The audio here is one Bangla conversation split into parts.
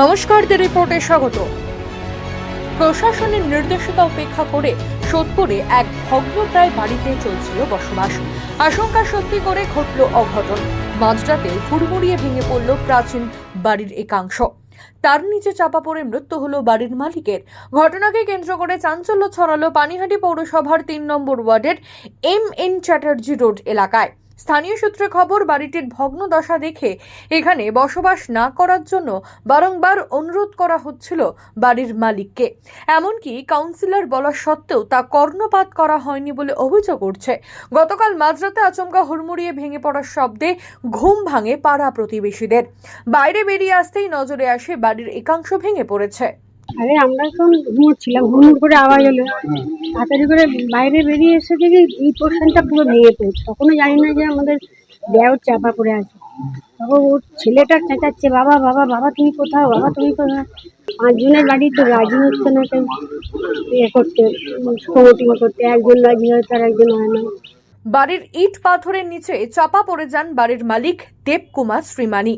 নমস্কার দি রিপোর্টে স্বাগত। প্রশাসনের নির্দেশিকা উপেক্ষা করে সোদপুরে এক ভগ্নপ্রায় বাড়িতে চলছিল বসবাস। আশঙ্কা সত্যি করে ঘটল অঘটন। মাঝরাতে হুড়মুড়িয়ে ভেঙে পড়ল প্রাচীন বাড়ির একাংশ। তার নিচে চাপা পড়ে মৃত্যু হলো বাড়ির মালিকের। ঘটনাকে কেন্দ্র করে চাঞ্চল্য ছড়ালো পানিহাটি পৌরসভার তিন নম্বর ওয়ার্ডের এম এন চ্যাটার্জি রোড এলাকায়। স্থানীয় সূত্রে খবর, বাড়িটির ভগ্ন দশা দেখে এখানে বসবাস না করার জন্য বারংবার অনুরোধ করা হচ্ছিল বাড়ির মালিককে। এমনকি কাউন্সিলর বলা সত্ত্বেও তা কর্ণপাত করা হয়নি বলে অভিযোগ উঠছে। গতকাল মাঝরাতে আচমকা হুড়মুড়িয়ে ভেঙে পড়ার শব্দে ঘুম ভাঙে পাড়া প্রতিবেশীদের। বাইরে বেরিয়ে আসতেই নজরে আসে বাড়ির একাংশ ভেঙে পড়েছে। আরে আমরা তখন ঘুমোচ্ছিলাম ঘুমুর করে আওয়াজ হলো। তাড়াতাড়ি করে বাইরে বেরিয়ে এসে দেখি এই পোর্শনটা পুরো ভেঙে পড়েছে। তখনও জানি না যে আমাদের দেওয়ার চাপা পড়ে আছে। তখন ওর ছেলেটা চেঁচাচ্ছে, বাবা বাবা বাবা, তুমি কোথাও? বাবা, তুমি কোথাও? পাঁচজনের বাড়ি তো রাজি হচ্ছে না কেউ ইয়ে করতে প্রমোটিং করতে, একজন রাজি হয়, তার একজন হয় না। বাড়ির ইট পাথরের নিচে চাপা পড়ে যান বাড়ির মালিক দেবকুমার শ্রীমানি।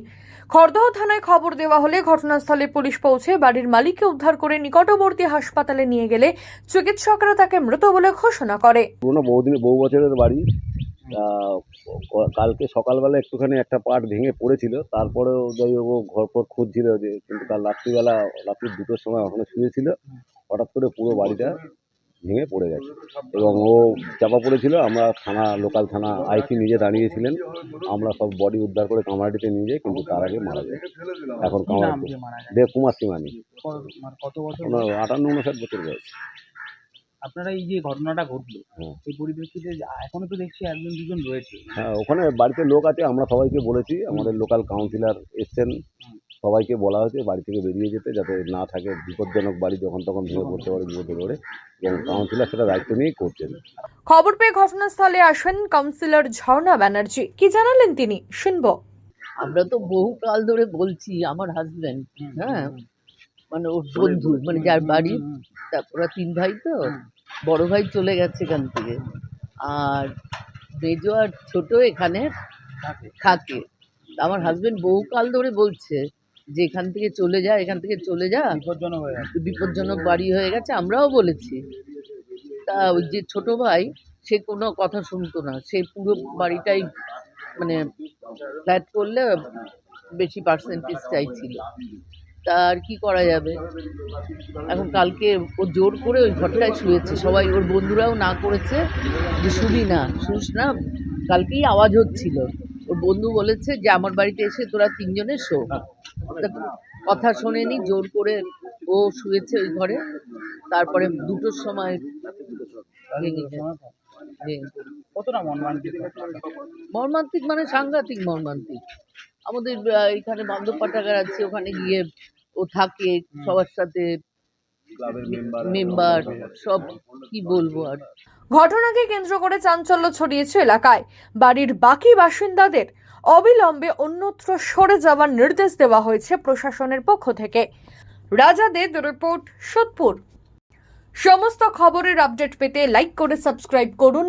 খড়দহ থানায় খবর দেওয়া হলে ঘটনাস্থলে পুলিশ পৌঁছে বাড়ির মালিককে উদ্ধার করে নিকটবর্তী হাসপাতালে নিয়ে গেলে চিকিৎসকরা তাকে মৃত বলে ঘোষণা করে। পুরোনো বহুদিন বহু বছরের বাড়ি। কালকে সকালবেলা একটুখানি একটা পার্ট ভেঙে পড়েছিল। তারপরেও যাই হোক ঘর পর খুঁজছিল যে, কিন্তু কাল রাত্রিবেলা রাত্রি দুটোর সময় ওখানে শুয়েছিল। হঠাৎ করে পুরো বাড়িটা ভেঙে পড়ে গেছে। এবং ও চাপা পড়েছিল আমরা থানা লোকাল থানা আইসি নিজে দাঁড়িয়েছিলেন। আমরা সব বডি উদ্ধার করে কামারাটিতে নিয়ে যাই কিন্তু তার আগে মারা যায়। এখন কি নাম কামারহাটি দিয়ে মারা গেছে দেব কুমার সিমানি মানে কত বছর আটান্ন উনষাট বছর বয়স। আপনারা এই যে ঘটনাটা ঘটলো হ্যাঁ। এই পরিপ্রেক্ষিতে এখনও তো দেখছি একজন দুজন রয়েছে। হ্যাঁ ওখানে বাড়িতে লোক আছে আমরা সবাইকে বলেছি আমাদের লোকাল কাউন্সিলর এসছেন সবাইকে বলা হয়েছে বাড়ি থেকে বেরিয়ে যেতে যাতে না থাকে বিপজ্জনক বাড়ি যখন তখন ভেঙে পড়তে পারে বিপদে পড়ে এবং কাউন্সিলর সেটা দায়িত্ব নিয়েই করছেন। খবর পেয়ে ঘটনাস্থলে আসেন কাউন্সিলর ঝর্ণা ব্যানার্জি। কি জানালেন তিনি? শুনব। আমরা তো বহু কাল ধরে বলছি আমার হাজব্যান্ড হ্যাঁ? মানে ওর বন্ধু মানে যার বাড়ি তারপর ওরা তিন ভাই তো। বড় ভাই চলে গেছে এখান থেকে। আর মেজো আর ছোট এখানে থাকে। আমার হাজব্যান্ড বহু কাল ধরে বলছে যে এখান থেকে চলে যা এখান থেকে চলে যা। হয়ে বিপজ্জনক বাড়ি হয়ে গেছে আমরাও বলেছি। তা ওই যে ছোট ভাই সে কোনো কথা শুনতো না। সে পুরো বাড়িটাই মানে ফ্ল্যাট করলে বেশি পার্সেন্টেজ চাইছিল। তা আর কি করা যাবে? এখন কালকে ও জোর করে ওই ঘরটায় শুয়েছে। সবাই ওর বন্ধুরাও না করেছে যে শুবি না শুস না। কালকেই আওয়াজ হচ্ছিল। ওর বন্ধু বলেছে যে আমার বাড়িতে এসে তোরা তিনজনে শো। কথা শোনেনি জোর করে ও শুয়েছে ওই ঘরে। তারপরে দুটোর সময় পড়ে। কতটা মর্মান্তিক মর্মান্তিক মানে সাংঘাতিক মর্মান্তিক। আমাদের এখানে বান্ধব পাঠাগার আছে ওখানে গিয়ে ও থাকে সবার সাথে মেম্বার সব কি বলব আর। ঘটনাকে কেন্দ্র করে চাঞ্চল্য ছড়িয়েছে এলাকায়। বাড়ির বাকি বাসিন্দাদের অবিলম্বে অন্যত্র সরে যাওয়ার নির্দেশ দেওয়া হয়েছে প্রশাসনের পক্ষ থেকে। রাজা দে রিপোর্ট সোদপুর। সমস্ত খবরের আপডেট পেতে লাইক করে সাবস্ক্রাইব করুন।